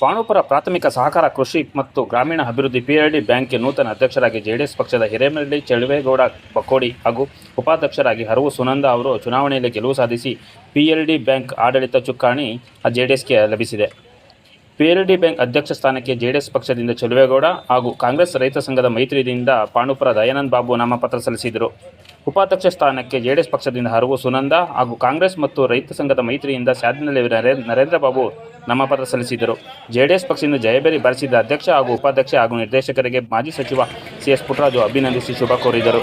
ಪಾಣುಪುರ ಪ್ರಾಥಮಿಕ ಸಹಕಾರ ಕೃಷಿ ಮತ್ತು ಗ್ರಾಮೀಣ ಅಭಿವೃದ್ಧಿ ಪಿಎಲ್ಡಿ ಬ್ಯಾಂಕ್ಗೆ ನೂತನ ಅಧ್ಯಕ್ಷರಾಗಿ ಜೆಡಿಎಸ್ ಪಕ್ಷದ ಹಿರೇಮರಳ್ಳಿ ಚಳುವೇಗೌಡ ಬಕೋಡಿ ಹಾಗೂ ಉಪಾಧ್ಯಕ್ಷರಾಗಿ ಹರವು ಸುನಂದ ಅವರು ಚುನಾವಣೆಯಲ್ಲಿ ಗೆಲುವು ಸಾಧಿಸಿ ಪಿಎಲ್ಡಿ ಬ್ಯಾಂಕ್ ಆಡಳಿತ ಚುಕ್ಕಾಣಿ ಜೆಡಿಎಸ್ಗೆ ಲಭಿಸಿದೆ. ಪಿಎಲ್ಡಿ ಬ್ಯಾಂಕ್ ಅಧ್ಯಕ್ಷ ಸ್ಥಾನಕ್ಕೆ ಜೆಡಿಎಸ್ ಪಕ್ಷದಿಂದ ಚಲುವೇಗೌಡ ಹಾಗೂ ಕಾಂಗ್ರೆಸ್ ರೈತ ಸಂಘದ ಮೈತ್ರಿಯಿಂದ ಪಾಣುಪುರ ದಯಾನಂದ್ ಬಾಬು ನಾಮಪತ್ರ ಸಲ್ಲಿಸಿದರು. ಉಪಾಧ್ಯಕ್ಷ ಸ್ಥಾನಕ್ಕೆ ಜೆಡಿಎಸ್ ಪಕ್ಷದಿಂದ ಹರವು ಸುನಂದ ಹಾಗೂ ಕಾಂಗ್ರೆಸ್ ಮತ್ತು ರೈತ ಸಂಘದ ಮೈತ್ರಿಯಿಂದ ಸ್ಯಾದಿನಲ್ಲಿ ನರೇ- ನರೇಂದ್ರ ಬಾಬು ನಾಮಪತ್ರ ಸಲ್ಲಿಸಿದರು ಜೆಡಿಎಸ್ ಪಕ್ಷದಿಂದ ಜಯಬೇರಿ ಬರೆಸಿದ ಅಧ್ಯಕ್ಷ ಹಾಗೂ ಉಪಾಧ್ಯಕ್ಷ ಹಾಗೂ ನಿರ್ದೇಶಕರಿಗೆ ಮಾಜಿ ಸಚಿವ ಸಿಎಸ್ ಪುಟ್ಟರಾಜು ಅಭಿನಂದಿಸಿ ಶುಭ ಕೋರಿದರು.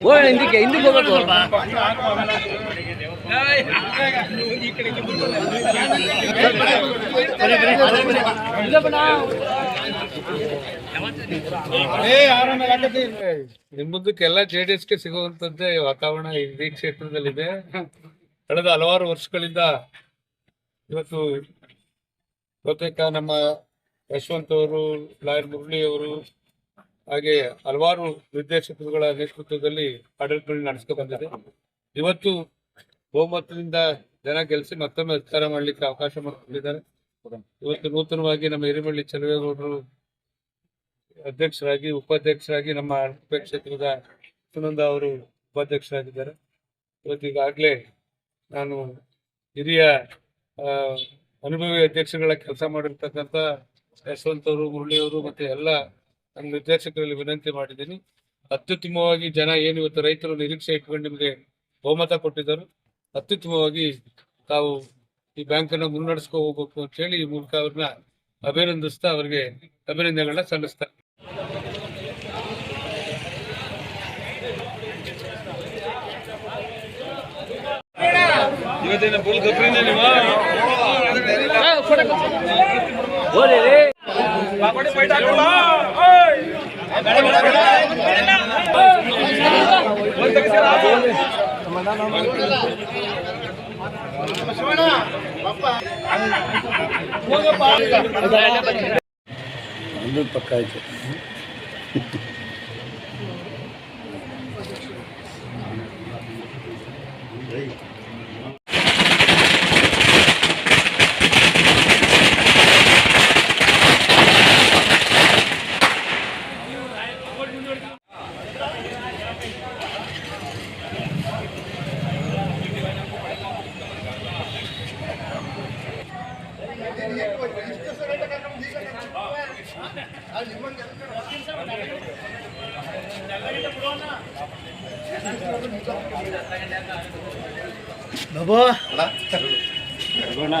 ಓ, ಹಿಂದಕ್ಕೆ ಹಿಂದಕ್ಕೆ ಹೋಗ್ಬೇಕು. ಜೆ ಡಿ ಎಸ್ಗೆ ಸಿಗುವಂತದ್ದೇ ವಾತಾವರಣ ಇಡೀ ಕ್ಷೇತ್ರದಲ್ಲಿದೆ. ಕಳೆದ ಹಲವಾರು ವರ್ಷಗಳಿಂದ ಇವತ್ತು ಬಹುತೇಕ ನಮ್ಮ ಯಶವಂತ್ ಅವರು ಲಾಯರ್ ಮುರಳಿ ಅವರು ಹಾಗೆ ಹಲವಾರು ನಿರ್ದೇಶಕರುಗಳ ನೇತೃತ್ವದಲ್ಲಿ ಆಡಳಿತ ನಡೆಸ್ಕೊ ಬಂದಿದೆ. ಇವತ್ತು ಬಹುಮತದಿಂದ ಜನ ಗೆಲ್ಲಿಸಿ ಮತ್ತೊಮ್ಮೆ ಅಧಿಕಾರ ಮಾಡಲಿಕ್ಕೆ ಅವಕಾಶ ಮಾಡಿಕೊಂಡಿದ್ದಾರೆ ಇವತ್ತು ನೂತನವಾಗಿ ನಮ್ಮ ಹಿರಿಮಳ್ಳಿ ಚಲುವೇಗೌಡರು ಅಧ್ಯಕ್ಷರಾಗಿ, ಉಪಾಧ್ಯಕ್ಷರಾಗಿ ನಮ್ಮ ಕ್ಷೇತ್ರದ ಸುನಂದ ಅವರು ಉಪಾಧ್ಯಕ್ಷರಾಗಿದ್ದಾರೆ. ಇವತ್ತು ಈಗಾಗಲೇ ನಾನು ಹಿರಿಯ ಅನುಭವಿ ಅಧ್ಯಕ್ಷಗಳ ಕೆಲಸ ಮಾಡಿರ್ತಕ್ಕಂಥ ಯಶವಂತ್ ಅವರು ಮುರಳಿಯವರು ಮತ್ತೆ ಎಲ್ಲ ನಮ್ಮ ನಿರ್ದೇಶಕರಲ್ಲಿ ವಿನಂತಿ ಮಾಡಿದ್ದೀನಿ ಅತ್ಯುತ್ತಮವಾಗಿ ಜನ ಏನು ಇವತ್ತು ರೈತರು ನಿರೀಕ್ಷೆ ಇಟ್ಕೊಂಡು ನಿಮಗೆ ಬಹುಮತ ಕೊಟ್ಟಿದ್ದರು ಅತ್ಯುತ್ತಮವಾಗಿ ತಾವು ಈ ಬ್ಯಾಂಕನ್ನು ಮುನ್ನಡೆಸ್ಕೊ ಹೋಗ್ಬೇಕು ಅಂತ ಹೇಳಿ ಈ ಮೂಲಕ ಅವ್ರನ್ನ ಅಭಿನಂದಿಸ್ತಾ ಅವರಿಗೆ ಅಭಿನಂದನೆಗಳನ್ನ ಸಲ್ಲಿಸ್ತಾ ಪಕ್ಕ ಆಯ್ತು. బాబో. బాబోనా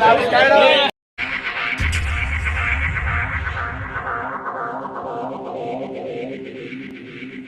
Vai lá, vai lá.